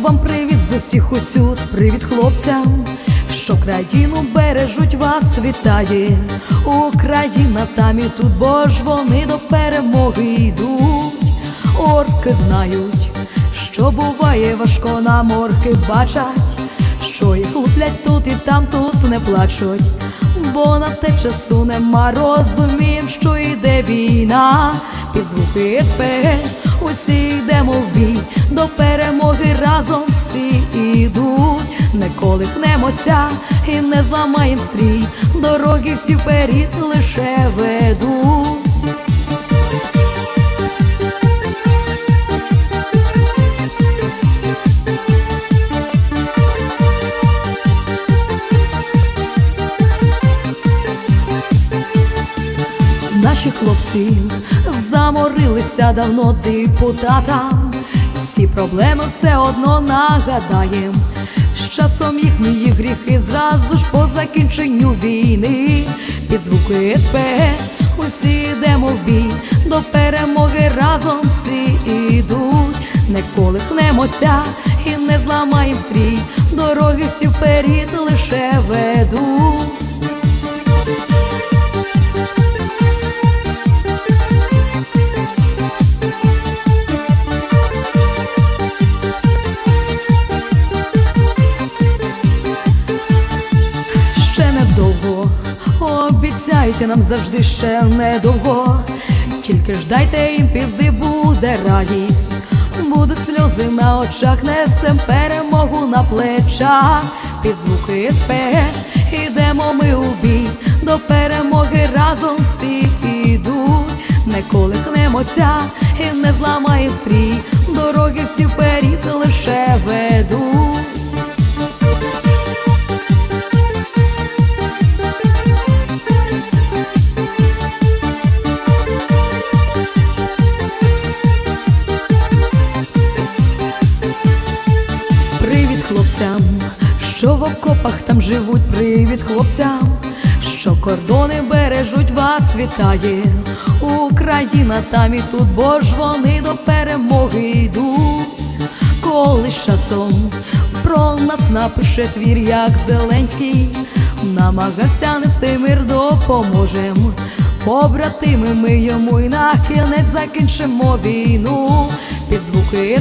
Вам привіт з усіх усюд, привіт хлопцям, що країну бережуть вас вітає. Україна там і тут, бо ж вони до перемоги йдуть. Орки знають, що буває важко на морки бачать, що їх луплять тут і там тут не плачуть, бо на те часу нема, розумієм, що йде війна, під звуки СПГ усі йдемо в бій, до перемоги разом всі ідуть, не колихнемося і не зламаєм стрій, дороги всі вперед лише ведуть. Наші хлопці заморилися давно депутатам, всі проблеми все одно нагадаєм. З часом їхні гріхи зразу ж по закінченню війни, під звуки СПГ усі йдемо в бій, до перемоги разом всі ідуть, не колихнемося і не зламаєм стрій, дороги всі вперед лише ведуть. Обіцяють нам завжди ще недовго. Тільки ж дайте їм пізди, буде радість, будуть сльози на очах, несем перемогу на плечах, під звуки СПГ ідемо ми у бій, до перемоги разом всі ідуть, не колихнемося і не зламаєм там живуть, привіт хлопцям, що кордони бережуть вас, вітає Україна там і тут, бо ж вони до перемоги йдуть. Коли часом про нас напише твір, як Зеленський, намагався нести мир, допоможем. Побратими ми йому і на кінець закінчимо війну під звуки.